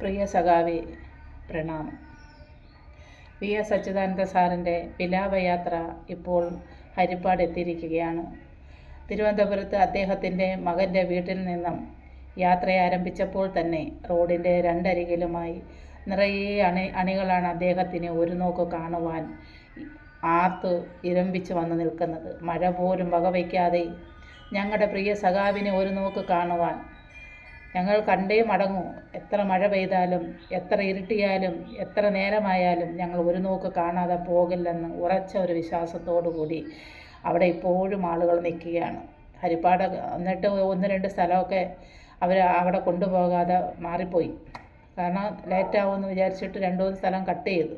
പ്രിയ സഖാവി പ്രണാമം. V S Achuthananda സാറിന്റെ വിലാപയാത്ര ഇപ്പോൾ ഹരിപ്പാട് എത്തിയിരിക്കുകയാണ്. തിരുവനന്തപുരത്ത് അദ്ദേഹത്തിന്റെ മകന്റെ വീട്ടിൽ നിന്നും യാത്ര ആരംഭിച്ചപ്പോൾ തന്നെ റോഡിന്റെ രണ്ടരികിലുമായി നിറയെ അണി അണികളാണ് അദ്ദേഹത്തിന് ഒരു നോക്ക് കാണുവാൻ ആർത്ത് ഇരമ്പിച്ച് വന്ന് നിൽക്കുന്നത്. മഴ പോലും വകവയ്ക്കാതെ ഞങ്ങളുടെ പ്രിയ സഖാവിനെ ഒരു നോക്ക് കാണുവാൻ ഞങ്ങൾ കണ്ടേ മടങ്ങൂ. എത്ര മഴ പെയ്താലും എത്ര ഇരുട്ടിയാലും എത്ര നേരമായാലും ഞങ്ങൾ ഒരു നോക്ക് കാണാതെ പോകില്ലെന്ന് ഉറച്ച ഒരു വിശ്വാസത്തോടു കൂടി അവിടെ ഇപ്പോഴും ആളുകൾ നിൽക്കുകയാണ്. ഹരിപ്പാട് എന്നിട്ട് ഒന്ന് രണ്ട് സ്ഥലമൊക്കെ അവർ അവിടെ കൊണ്ടുപോകാതെ മാറിപ്പോയി. കാരണം ലേറ്റാവുമെന്ന് വിചാരിച്ചിട്ട് രണ്ടു മൂന്ന് സ്ഥലം കട്ട് ചെയ്തു.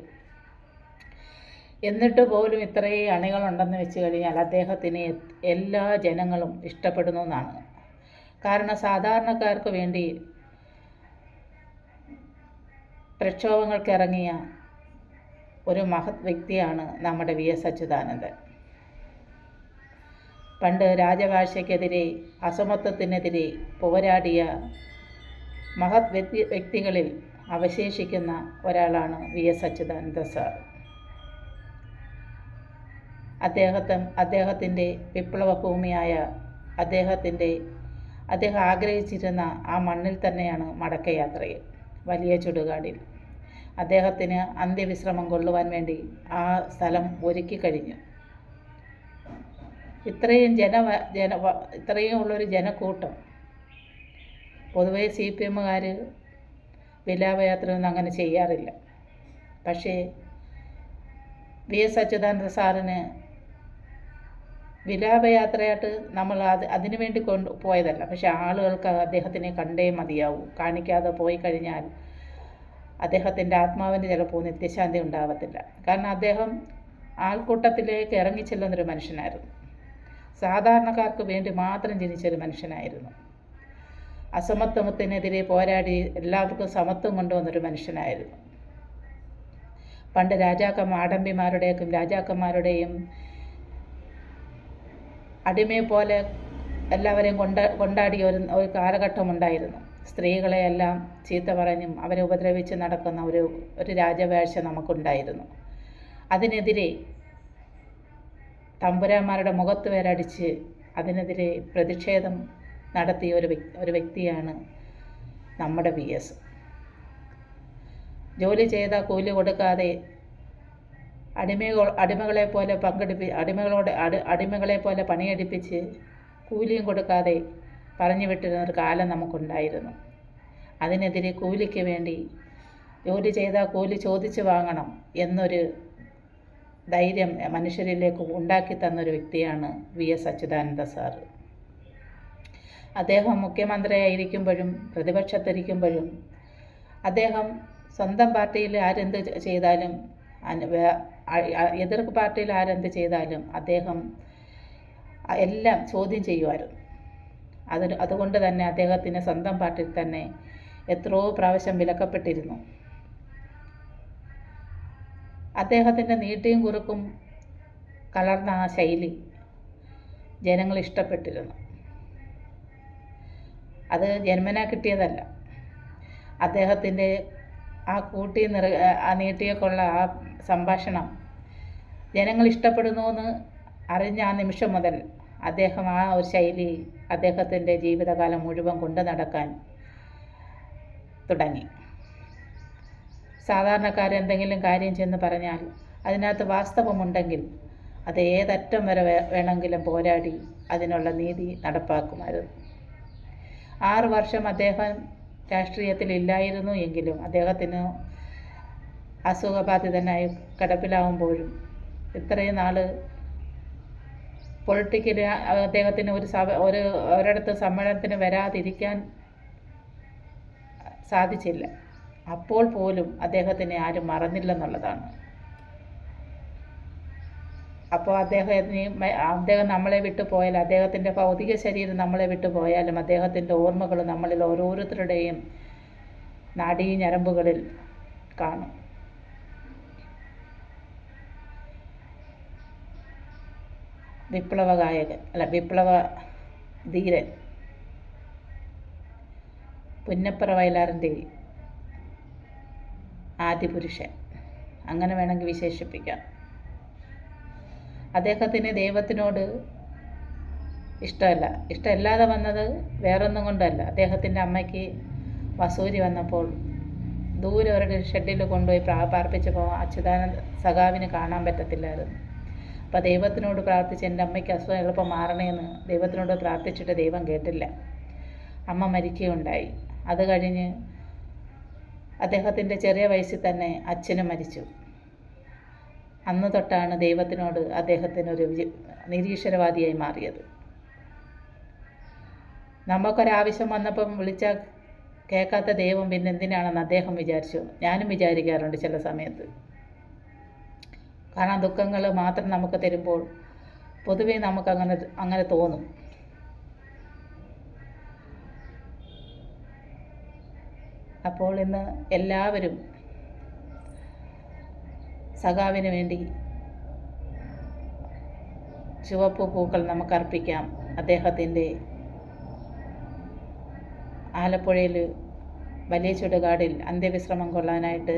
എന്നിട്ട് പോലും ഇത്രയും അണികളുണ്ടെന്ന് വെച്ച് കഴിഞ്ഞാൽ അദ്ദേഹത്തിന് എല്ലാ ജനങ്ങളും ഇഷ്ടപ്പെടുന്നു എന്നാണ്. കാരണം സാധാരണക്കാർക്ക് വേണ്ടി പ്രക്ഷോഭങ്ങൾക്കിറങ്ങിയ ഒരു മഹത് വ്യക്തിയാണ് നമ്മുടെ വി എസ് അച്യുതാനന്ദൻ. പണ്ട് രാജഭാഷയ്ക്കെതിരെ അസമത്വത്തിനെതിരെ പോരാടിയ മഹത് വ്യക്തി വ്യക്തികളിൽ അവശേഷിക്കുന്ന ഒരാളാണ് വി എസ് അച്യുതാനന്ദ സാർ. അദ്ദേഹത്തെ അദ്ദേഹത്തിന്റെ വിപ്ലവഭൂമിയായ അദ്ദേഹത്തിന്റെ അദ്ദേഹം ആഗ്രഹിച്ചിരുന്ന ആ മണ്ണിൽ തന്നെയാണ് മടക്കയാത്രയിൽ വലിയ ചുടുകാടിൽ. അദ്ദേഹത്തിന് അന്ത്യവിശ്രമം കൊള്ളുവാൻ വേണ്ടി ആ സ്ഥലം ഒരുക്കി കഴിഞ്ഞു. ഇത്രയും ജന ജന ഇത്രയും ഉള്ളൊരു ജനക്കൂട്ടം. പൊതുവേ സി പി എമ്മുകാർ വിലാപയാത്രയൊന്നും അങ്ങനെ ചെയ്യാറില്ല. പക്ഷേ വി എസ് അച്യുതാനന്ദ സാറിന് വിലാപയാത്രയായിട്ട് നമ്മൾ അത് അതിനു വേണ്ടി കൊണ്ട് പോയതല്ല. പക്ഷെ ആളുകൾക്ക് അദ്ദേഹത്തിനെ കണ്ടേ മതിയാവൂ. കാണിക്കാതെ പോയി കഴിഞ്ഞാൽ അദ്ദേഹത്തിന്റെ ആത്മാവിന് ചിലപ്പോൾ നിത്യശാന്തി ഉണ്ടാകത്തില്ല കാരണം അദ്ദേഹം ആൾക്കൂട്ടത്തിലേക്ക് ഇറങ്ങിച്ചെല്ലുന്നൊരു മനുഷ്യനായിരുന്നു. സാധാരണക്കാർക്ക് വേണ്ടി മാത്രം ജനിച്ചൊരു മനുഷ്യനായിരുന്നു. അസമത്വത്തിനെതിരെ പോരാടി എല്ലാവർക്കും സമത്വം കൊണ്ടുവന്നൊരു മനുഷ്യനായിരുന്നു. പണ്ട് രാജാക്കന്മാർ മാടമ്പിമാരുടെയും രാജാക്കന്മാരുടെയും അടിമയെ പോലെ എല്ലാവരെയും കൊണ്ട കൊണ്ടാടിയ ഒരു ഒരു കാലഘട്ടമുണ്ടായിരുന്നു. സ്ത്രീകളെയെല്ലാം ചീത്ത പറഞ്ഞും അവരെ ഉപദ്രവിച്ച് നടക്കുന്ന ഒരു ഒരു രാജവേഴ്ച നമുക്കുണ്ടായിരുന്നു. അതിനെതിരെ തമ്പുരാന്മാരുടെ മുഖത്ത് വേരടിച്ച് അതിനെതിരെ പ്രതിഷേധം നടത്തിയ ഒരു വ്യക്തി ഒരു വ്യക്തിയാണ് നമ്മുടെ വി എസ്. ജോലി ചെയ്ത കൂലി കൊടുക്കാതെ അടിമകൾ അടിമകളെ പോലെ പങ്കെടുപ്പി അടിമകളോട് അടി അടിമകളെ പോലെ പണിയെടുപ്പിച്ച് കൂലിയും കൊടുക്കാതെ പറഞ്ഞു വിട്ടിരുന്ന ഒരു കാലം നമുക്കുണ്ടായിരുന്നു. അതിനെതിരെ കൂലിക്ക് വേണ്ടി ജോലി ചെയ്താൽ കൂലി ചോദിച്ചു വാങ്ങണം എന്നൊരു ധൈര്യം മനുഷ്യരിലേക്ക് ഉണ്ടാക്കി തന്നൊരു വ്യക്തിയാണ് വി. എസ്. അച്യുതാനന്ദ സാറ്. അദ്ദേഹം മുഖ്യമന്ത്രിയായിരിക്കുമ്പോഴും പ്രതിപക്ഷത്തിരിക്കുമ്പോഴും അദ്ദേഹം സ്വന്തം പാർട്ടിയിൽ ആരെന്ത് ചെയ്താലും എതിർ പാർട്ടിയിൽ ആരെന്ത് ചെയ്താലും അദ്ദേഹം എല്ലാം ചോദ്യം ചെയ്യുമായിരുന്നു. അതിന് അതുകൊണ്ട് തന്നെ അദ്ദേഹത്തിന് സ്വന്തം പാർട്ടിയിൽ തന്നെ എത്രയോ പ്രാവശ്യം വിലക്കപ്പെട്ടിരുന്നു. അദ്ദേഹത്തിന്റെ നീട്ടിയും കുറുക്കും കലർന്ന ആ ശൈലി ജനങ്ങൾ ഇഷ്ടപ്പെട്ടിരുന്നു. അത് ജന്മന കിട്ടിയതല്ല. അദ്ദേഹത്തിന്റെ ആ കൂട്ടി നിറ ആ നീട്ടിയൊക്കെയുള്ള ആ സംഭാഷണം ജനങ്ങൾ ഇഷ്ടപ്പെടുന്നു എന്ന് അറിഞ്ഞ ആ നിമിഷം മുതൽ അദ്ദേഹം ആ ഒരു ശൈലി അദ്ദേഹത്തിന്റെ ജീവിതകാലം മുഴുവൻ കൊണ്ടു നടക്കാൻ തുടങ്ങി. സാധാരണക്കാരെന്തെങ്കിലും കാര്യം ചെന്ന് പറഞ്ഞാൽ അതിനകത്ത് വാസ്തവമുണ്ടെങ്കിൽ അത് ഏതറ്റം വരെ വേണമെങ്കിലും പോരാടി അതിനുള്ള നീതി നടപ്പാക്കുമായിരുന്നു. ആറ് വർഷം അദ്ദേഹം രാഷ്ട്രീയത്തിലില്ലായിരുന്നു എങ്കിലും അദ്ദേഹത്തിന് അസുഖബാധിതനായി കിടപ്പിലാവുമ്പോഴും ഇത്രയും നാൾ പൊളിറ്റിക്കലി അദ്ദേഹത്തിന് ഒരു സഭ ഒരു ഒരിടത്ത് സമ്മേളനത്തിന് വരാതിരിക്കാൻ സാധിച്ചില്ല. അപ്പോൾ പോലും അദ്ദേഹത്തിനെ ആരും മറന്നില്ലെന്നുള്ളതാണ്. അപ്പോൾ അദ്ദേഹത്തിന് അദ്ദേഹം നമ്മളെ വിട്ടു പോയാൽ അദ്ദേഹത്തിന്റെ ഭൗതിക ശരീരം നമ്മളെ വിട്ടു പോയാലും അദ്ദേഹത്തിന്റെ ഓർമ്മകൾ നമ്മളിൽ ഓരോരുത്തരുടെയും നാഡീ ഞരമ്പുകളിൽ കാണും. വിപ്ലവ ഗായകൻ അല്ല വിപ്ലവ ധീരൻ. പുന്നപ്പുറ വയലാറിന്റെ ആദിപുരുഷൻ. അങ്ങനെ വേണമെങ്കിൽ വിശേഷിപ്പിക്കാം. അദ്ദേഹത്തിന് ദൈവത്തിനോട് ഇഷ്ടമല്ല. ഇഷ്ടമല്ലാതെ വന്നത് വേറൊന്നും കൊണ്ടല്ല. അദ്ദേഹത്തിന്റെ അമ്മയ്ക്ക് വസൂരി വന്നപ്പോൾ ദൂരെ ഒരു ഷെഡിൽ കൊണ്ടുപോയി പ്രാ പാർപ്പിച്ചപ്പോൾ അച്യുതാനന്ദ സഖാവിന് കാണാൻ പറ്റത്തില്ലായിരുന്നു. അപ്പോൾ ദൈവത്തിനോട് പ്രാർത്ഥിച്ച് എന്റെ അമ്മയ്ക്ക് അസുഖം എളുപ്പം മാറണേന്ന് ദൈവത്തിനോട് പ്രാർത്ഥിച്ചിട്ട് ദൈവം കേട്ടില്ല. അമ്മ മരിക്കുകയുണ്ടായി. അത് കഴിഞ്ഞ് അദ്ദേഹത്തിന്റെ ചെറിയ വയസ്സിൽ തന്നെ അച്ഛനും മരിച്ചു. അന്ന് തൊട്ടാണ് ദൈവത്തിനോട് അദ്ദേഹത്തിനൊരു നിരീശ്വരവാദിയായി മാറിയത്. നമുക്കൊരാവശ്യം വന്നപ്പം വിളിച്ചാൽ കേൾക്കാത്ത ദൈവം പിന്നെ എന്തിനാണെന്ന് അദ്ദേഹം വിചാരിച്ചു. ഞാനും വിചാരിക്കാറുണ്ട് ചില സമയത്ത്. കാരണം ദുഃഖങ്ങൾ മാത്രം നമുക്ക് തരുമ്പോൾ പൊതുവേ നമുക്ക് അങ്ങനെ അങ്ങനെ തോന്നും. അപ്പോൾ ഇന്ന് എല്ലാവരും സഖാവിന് വേണ്ടി ചുവപ്പ് പൂക്കൾ നമുക്ക് അർപ്പിക്കാം അദ്ദേഹത്തിന്റെ ആലപ്പുഴയിൽ വലിയ ചുടുകാടിൽ അന്ത്യവിശ്രമം കൊള്ളാനായിട്ട്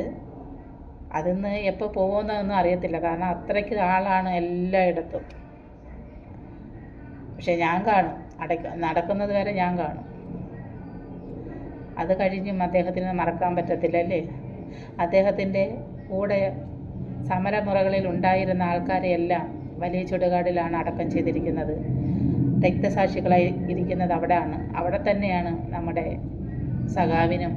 അതിന്ന് എപ്പോൾ പോകുന്നതെന്നും അറിയത്തില്ല. കാരണം അത്രയ്ക്ക് ആളാണ് എല്ലായിടത്തും. പക്ഷെ ഞാൻ കാണും. അടയ്ക്ക നടക്കുന്നത് വരെ ഞാൻ കാണും. അത് കഴിഞ്ഞും അദ്ദേഹത്തിന് മറക്കാൻ പറ്റത്തില്ല അല്ലേ? അദ്ദേഹത്തിന്റെ കൂടെ സമരമുറകളിൽ ഉണ്ടായിരുന്ന ആൾക്കാരെയെല്ലാം വലിയ ചുടുകാടിലാണ് അടക്കം ചെയ്തിരിക്കുന്നത്. രക്തസാക്ഷികളായി ഇരിക്കുന്നത് അവിടെയാണ് അവിടെ തന്നെയാണ് നമ്മുടെ സഖാവിനും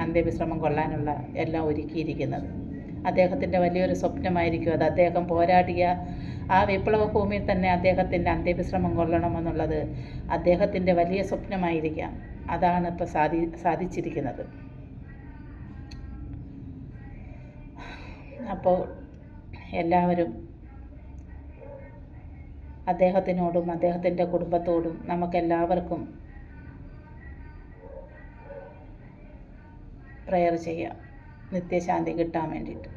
അന്ത്യവിശ്രമം കൊള്ളാനുള്ള എല്ലാം ഒരുക്കിയിരിക്കുന്നത്. അദ്ദേഹത്തിന്റെ വലിയൊരു സ്വപ്നമായിരിക്കും. അത് അദ്ദേഹം പോരാടിയ ആ വിപ്ലവ ഭൂമിയിൽ തന്നെ അദ്ദേഹത്തിന്റെ അന്ത്യവിശ്രമം കൊള്ളണമെന്നുള്ളത് അദ്ദേഹത്തിന്റെ വലിയ സ്വപ്നമായിരിക്കാം. അതാണ് ഇപ്പോൾ സാധി സാധിച്ചിരിക്കുന്നത്. അപ്പോൾ എല്ലാവരും അദ്ദേഹത്തിനോടും അദ്ദേഹത്തിന്റെ കുടുംബത്തോടും നമുക്കെല്ലാവർക്കും പ്രെയർ ചെയ്യാം. നിത്യശാന്തി കിട്ടാൻ വേണ്ടിയിട്ട്.